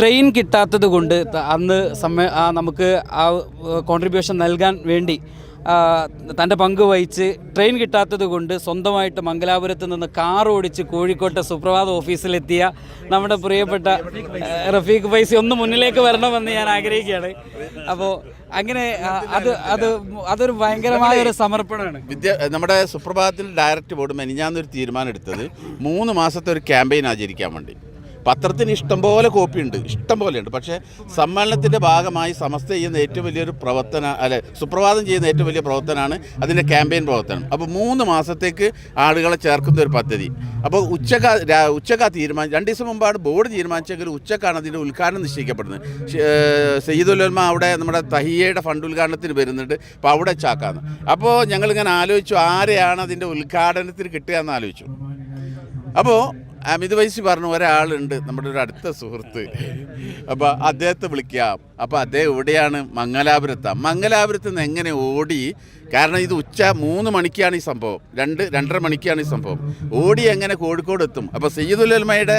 Train കിട്ടാത്തത് കൊണ്ട് അന്ന് സമയ നമുക്ക് ആ കോൺട്രിബ്യൂഷൻ നൽകാൻ വേണ്ടി തന്റെ പങ്ക് വഹിച്ച് ട്രെയിൻ കിട്ടാത്തത് കൊണ്ട് സ്വന്തമായിട്ട് മംഗലാപുരത്ത് നിന്ന് കാർ ഓടിച്ച് കോഴിക്കോട്ടെ സുപ്രഭാത ഓഫീസിലെത്തിയ നമ്മുടെ പ്രിയപ്പെട്ട റഫീഖ് ഫൈസി ഒന്ന് മുന്നിലേക്ക് വരണമെന്ന് ഞാൻ ആഗ്രഹിക്കുകയാണ്. അപ്പോൾ അങ്ങനെ അത് അത് അതൊരു ഭയങ്കരമായ ഒരു സമർപ്പണമാണ്. വിദ്യ നമ്മുടെ സുപ്രഭാതത്തിൽ ഡയറക്റ്റ് ബോർഡ് മെനിഞ്ഞാന്നൊരു തീരുമാനം എടുത്തത് മൂന്ന് മാസത്തെ ഒരു ക്യാമ്പയിൻ ആചരിക്കാൻ വേണ്ടി. പത്രത്തിന് ഇഷ്ടംപോലെ കോപ്പി ഉണ്ട്. ഇഷ്ടം പോലെ ഉണ്ട്. പക്ഷേ സമ്മേളനത്തിന്റെ ഭാഗമായി സമസ്ത ചെയ്യുന്ന ഏറ്റവും വലിയൊരു പ്രവർത്തന അല്ലെ സുപ്രഭാതം ചെയ്യുന്ന ഏറ്റവും വലിയ പ്രവർത്തനമാണ് അതിന്റെ ക്യാമ്പയിൻ പ്രവർത്തനം. അപ്പോൾ മൂന്ന് മാസത്തേക്ക് ആളുകളെ ചേർക്കുന്ന ഒരു പദ്ധതി. അപ്പോൾ ഉച്ചക്ക ഉച്ചക ഉച്ചക്ക തീരുമാനം രണ്ട് ദിവസം മുമ്പാണ് ബോർഡ് തീരുമാനിച്ചെങ്കിൽ ഉച്ചക്കാണ് അതിന്റെ ഉദ്ഘാടനം നിശ്ചയിക്കപ്പെടുന്നത്. സയ്യിദുലമ അവിടെ നമ്മുടെ തഹിയയുടെ ഫണ്ട് ഉദ്ഘാടനത്തിന് വരുന്നുണ്ട്. അപ്പോൾ അവിടെ ചാക്കാന്ന്. അപ്പോൾ ഞങ്ങളിങ്ങനെ ആലോചിച്ചു ആരെയാണ് അതിന്റെ ഉദ്ഘാടനത്തിന് കിട്ടുക എന്ന് ആലോചിച്ചു. അപ്പോൾ അമിത് വൈശി പറഞ്ഞു ഒരാളുണ്ട് നമ്മുടെ ഒരു അടുത്ത സുഹൃത്ത്. അപ്പോൾ അദ്ദേഹത്തെ വിളിക്കാം. അപ്പോൾ അദ്ദേഹം എവിടെയാണ്? മംഗലാപുരത്താണ് മംഗലാപുരത്ത് നിന്ന് എങ്ങനെ ഓടി കാരണം ഇത് ഉച്ച മൂന്ന് മണിക്കാണ് ഈ സംഭവം. രണ്ട് രണ്ടര മണിക്കാണ് ഈ സംഭവം. ഓടി എങ്ങനെ കോഴിക്കോട് എത്തും? അപ്പോൾ സയ്യിദുലമയുടെ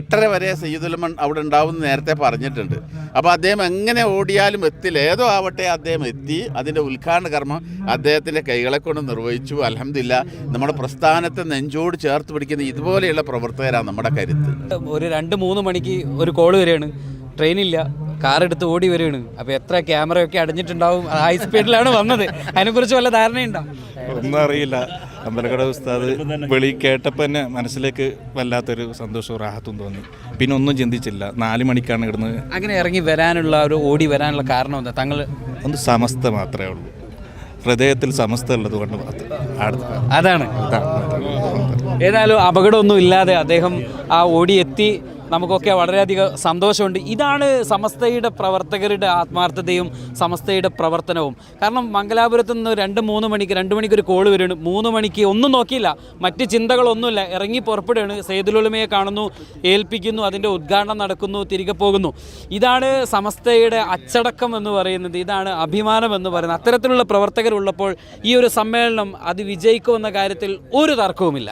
എട്ടര വരെ സയ്യിദുലമൻ അവിടെ ഉണ്ടാവും നേരത്തെ പറഞ്ഞിട്ടുണ്ട്. അപ്പോൾ അദ്ദേഹം എങ്ങനെ ഓടിയാലും എത്തില്ല ഏതോ ആവട്ടെ അദ്ദേഹം എത്തി അതിന്റെ ഉദ്ഘാടന കർമ്മം അദ്ദേഹത്തിന്റെ കൈകളെ കൊണ്ട് നിർവഹിച്ചു. അലഹമില്ല നമ്മുടെ പ്രസ്ഥാനത്തെ നെഞ്ചോട് ചേർത്ത് പിടിക്കുന്ന ഇതുപോലെയുള്ള പ്രവർത്തകരാണ് നമ്മുടെ കരുത്ത്. ഒരു രണ്ട് മൂന്ന് മണിക്ക് ഒരു കോൾ വരെയാണ് ട്രെയിനില്ല. കാർ എടുത്ത് ഓടി വരികയാണ്. അപ്പോൾ എത്ര ക്യാമറയൊക്കെ അടഞ്ഞിട്ടുണ്ടാവും ഹൈ സ്പീഡിലാണ് വന്നത്. അതിനെക്കുറിച്ച് വല്ല ധാരണയുണ്ടോ? ഒന്നും അറിയില്ല. അമ്പലക്കട ഉസ്താദ് വെളി കേട്ടപ്പോൾ തന്നെ മനസ്സിലേക്ക് വല്ലാത്തൊരു സന്തോഷവും റാഹത്തും തോന്നി. പിന്നെ ഒന്നും ചിന്തിച്ചില്ല. നാല് മണിക്കാണ് ഇടുന്നത് അങ്ങനെ ഇറങ്ങി വരാനുള്ള ഒരു ഓടി വരാനുള്ള കാരണം എന്താ? തങ്ങൾ ഒന്ന് സമസ്ത മാത്രമേ ഉള്ളൂ. ഹൃദയത്തിൽ സമസ്ത ഉള്ളത് കൊണ്ട് അതാണ്. അതാണ്. ഏതായാലും അപകടമൊന്നും ഇല്ലാതെ അദ്ദേഹം ആ ഓടിയെത്തി നമുക്കൊക്കെ വളരെയധികം സന്തോഷമുണ്ട്. ഇതാണ് സമസ്തയുടെ പ്രവർത്തകരുടെ ആത്മാർത്ഥതയും സമസ്തയുടെ പ്രവർത്തനവും. കാരണം മംഗലാപുരത്ത് നിന്ന് രണ്ട് മൂന്ന് മണിക്ക് രണ്ട് മണിക്ക് ഒരു കോൾ വരുന്നു മൂന്ന് മണിക്ക് ഒന്നും നോക്കിയില്ല. മറ്റ് ചിന്തകളൊന്നുമില്ല. ഇറങ്ങി പുറപ്പെടുകയാണ്. സെയ്തുലുലമയെ കാണുന്നു ഏൽപ്പിക്കുന്നു അതിന്റെ ഉദ്ഘാടനം നടക്കുന്നു തിരികെ പോകുന്നു. ഇതാണ് സമസ്തയുടെ അച്ചടക്കം എന്ന് പറയുന്നത്. ഇതാണ് അഭിമാനം എന്ന് പറയുന്നത്. അത്തരത്തിലുള്ള പ്രവർത്തകരുള്ളപ്പോൾ ഈ ഒരു സമ്മേളനം അത് വിജയിക്കുമെന്ന കാര്യത്തിൽ ഒരു തർക്കവുമില്ല.